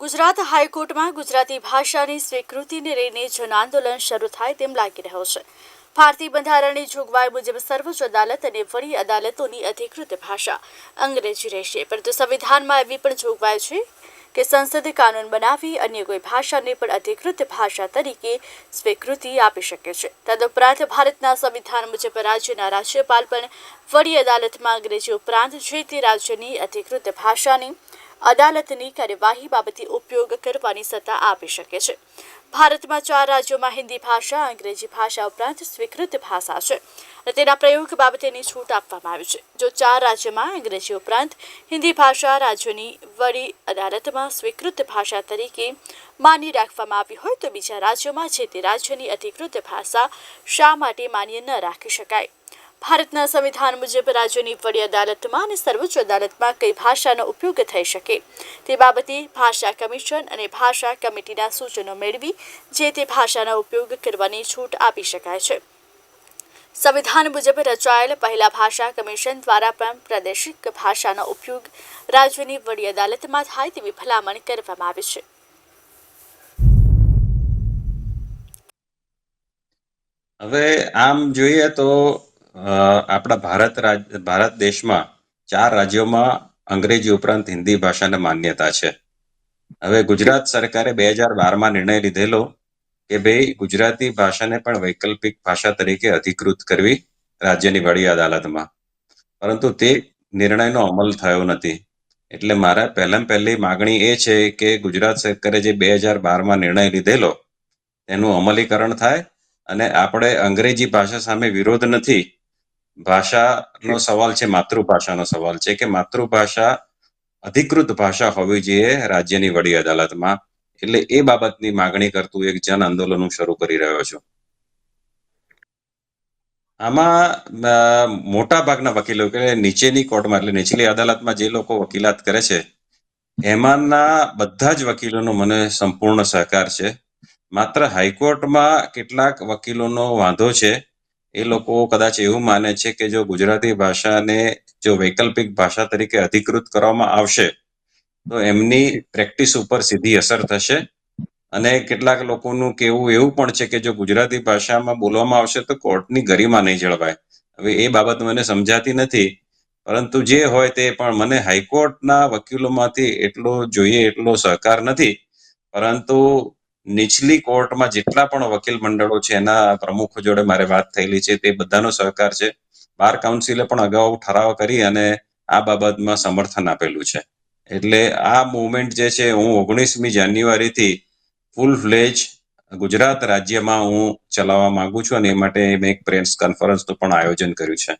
ગુજરાત હાઈકોર્ટમાં ગુજરાતી ભાષાની સ્વીકૃતિને લઈને જન આંદોલન શરૂ થાય તેમ લાગી રહ્યો છે. ભારતીય બંધારણની જોગવાઈ મુજબ સર્વોચ્ચ અદાલત અને વડી અદાલતોની અધિકૃત ભાષા અંગ્રેજી રહેશે. પરંતુ સંવિધાનમાં એવી પણ જોગવાઈ છે કે સંસદ કાનૂન બનાવી અન્ય કોઈ ભાષાને પણ અધિકૃત ભાષા તરીકે સ્વીકૃતિ આપી શકે છે. તદુપરાંત ભારતના સંવિધાન મુજબ રાજ્યના રાજ્યપાલ પણ વડી અદાલતમાં અંગ્રેજી ઉપરાંત જે તે રાજ્યની અધિકૃત ભાષાની અદાલતની કાર્યવાહી બાબતે ઉપયોગ કરવાની સત્તા આપી શકે છે. ભારતમાં ચાર રાજ્યોમાં હિન્દી ભાષા, અંગ્રેજી ભાષા ઉપરાંત સ્વીકૃત ભાષા છે. અને તેના પ્રયોગ બાબતેની છૂટ આપવામાં આવી છે. જો ચાર રાજ્યમાં અંગ્રેજી ઉપરાંત હિન્દી ભાષા રાજ્યોની વડી અદાલતમાં સ્વીકૃત ભાષા તરીકે માની રાખવામાં આવી હોય તો બીજા રાજ્યોમાં જે તે રાજ્યની અધિકૃત ભાષા શા માટે માન્ય ન રાખી શકાય? ભારતના સંવિધાન મુજબ રાજ્યોની વડી અદાલતમાં અને સર્વોચ્ચ અદાલતમાં કઈ ભાષાનો ઉપયોગ થઈ શકે? તે બાબતે ભાષા કમિશન અને ભાષા કમિટીના સૂચનો મેળવી જે તે ભાષાનો ઉપયોગ કરવાની છૂટ આપી શકાય છે. સંવિધાન મુજબ રચાયેલ પહેલા ભાષા કમિશન દ્વારા પણ પ્રાદેશિક ભાષાનો ઉપયોગ રાજ્યની વડી અદાલતમાં થાય તેવી ભલામણ કરવામાં આવી છે. હવે આમ જોઈએ તો આપણા ભારત રાજ, ભારત દેશમાં ચાર રાજ્યોમાં અંગ્રેજી ઉપરાંત હિન્દી ભાષાને માન્યતા છે. હવે ગુજરાત સરકારે બે હજાર બારમાં નિર્ણય લીધેલો કે ભાઈ ગુજરાતી ભાષાને પણ વૈકલ્પિક ભાષા તરીકે અધિકૃત કરવી રાજ્યની વડી અદાલતમાં. પરંતુ તે નિર્ણયનો અમલ થયો નથી. એટલે મારા પહેલા પહેલી માગણી એ છે કે ગુજરાત સરકારે જે બે હજાર બારમાં નિર્ણય લીધેલો, તેનું અમલીકરણ થાય અને આપણે અંગ્રેજી ભાષા સામે વિરોધ નથી ભાષાનો સવાલ છે માતૃભાષાનો સવાલ છે કે માતૃભાષા અધિકૃત ભાષા હોવી જોઈએ રાજ્યની વડી અદાલતમાં? એટલે એ બાબતની માગણી કરતું એક જન આંદોલન હું શરૂ કરી રહ્યો છું. આમાં મોટા ભાગના વકીલો કે નીચેની કોર્ટમાં એટલે નીચલી અદાલતમાં જે લોકો વકીલાત કરે છે એમાંના બધા જ વકીલોનો મને સંપૂર્ણ સહકાર છે. માત્ર હાઈકોર્ટમાં કેટલાક વકીલોનો વાંધો છે એ લોકો કદાચ એવું માને છે કે જો ગુજરાતી ભાષાને જો વૈકલ્પિક ભાષા તરીકે અધિકૃત કરવામાં આવશે, તો એમની પ્રેક્ટિસ ઉપર સીધી અસર થશે. અને કેટલાક લોકોનું કેવું એવું પણ છે કે જો ગુજરાતી ભાષામાં બોલવામાં આવશે તો કોર્ટની ગરિમા નહીં જળવાય. હવે એ બાબત મને સમજાતી નથી, પરંતુ જે હોય તે પણ મને હાઈકોર્ટના વકીલોમાંથી એટલો જોઈએ એટલો સહકાર નથી. પરંતુ નીચલી કોર્ટમાં જેટલા પણ વકીલ મંડળો છે, એના પ્રમુખો જોડે મારે વાત થયેલી છે, તે બધાનો સહકાર છે. બાર કાઉન્સિલે પણ અગાઉ ઠરાવ કરી અને આ બાબતમાં સમર્થન આપેલું છે. એટલે આ મુવમેન્ટ જે છે, હું ઓગણીસમી જાન્યુઆરીથી ફૂલ ફ્લેજ ગુજરાત રાજ્યમાં હું ચલાવવા માંગુ છું અને એ માટે મેં એક પ્રેસ કોન્ફરન્સનું પણ આયોજન કર્યું છે.